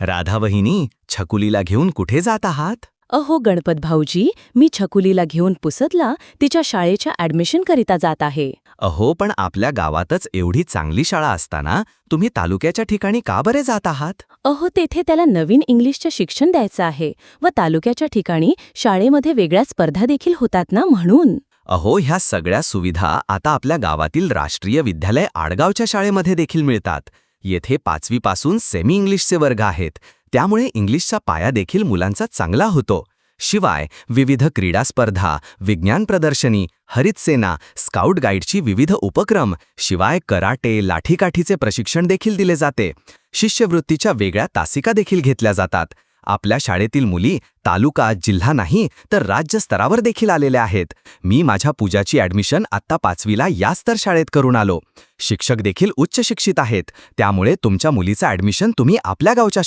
राधा वहिनी छकुलीला घेऊन कुठे जात आहात? अहो गणपत भाऊजी मी छकुलीला घेऊन पुसदला तिच्या शाळेच्या ॲडमिशनकरिता जात आहे. अहो पण आपल्या गावातच एवढी चांगली शाळा असताना तुम्ही तालुक्याच्या ठिकाणी का बरे जात आहात? अहो तेथे त्याला नवीन इंग्लिशचे शिक्षण द्यायचं आहे व तालुक्याच्या ठिकाणी शाळेमध्ये वेगळ्या स्पर्धा देखील होतात ना म्हणून? अहो ह्या सगळ्या सुविधा आता आपल्या गावातील राष्ट्रीय विद्यालय आडगावच्या शाळेमध्ये देखील मिळतात. येथे पाचवीपासून सेमी इंग्लिशचे वर्ग आहेत. त्यामुळे इंग्लिशचा पाया देखील मुलांचा चांगला होतो. शिवाय विविध क्रीडा स्पर्धा विज्ञान प्रदर्शनी हरित सेना स्काउट गाईडची विविध उपक्रम शिवाय कराटे लाठीकाठीचे प्रशिक्षण देखील दिले जाते. शिष्यवृत्तीच्या वेगळ्या तासिका देखील घेतल्या जातात. आपल्या शाळेतील मुली तालुका जिल्हा नाही तर राज्य स्तरावर देखील आलेल्या आहेत. मी माझ्या पूजाची ॲडमिशन आत्ता पाचवीला याच तर शाळेत करून आलो. शिक्षक देखील उच्च शिक्षित आहेत. त्यामुळे तुमच्या मुलीचं ॲडमिशन तुम्ही आपल्या गावच्या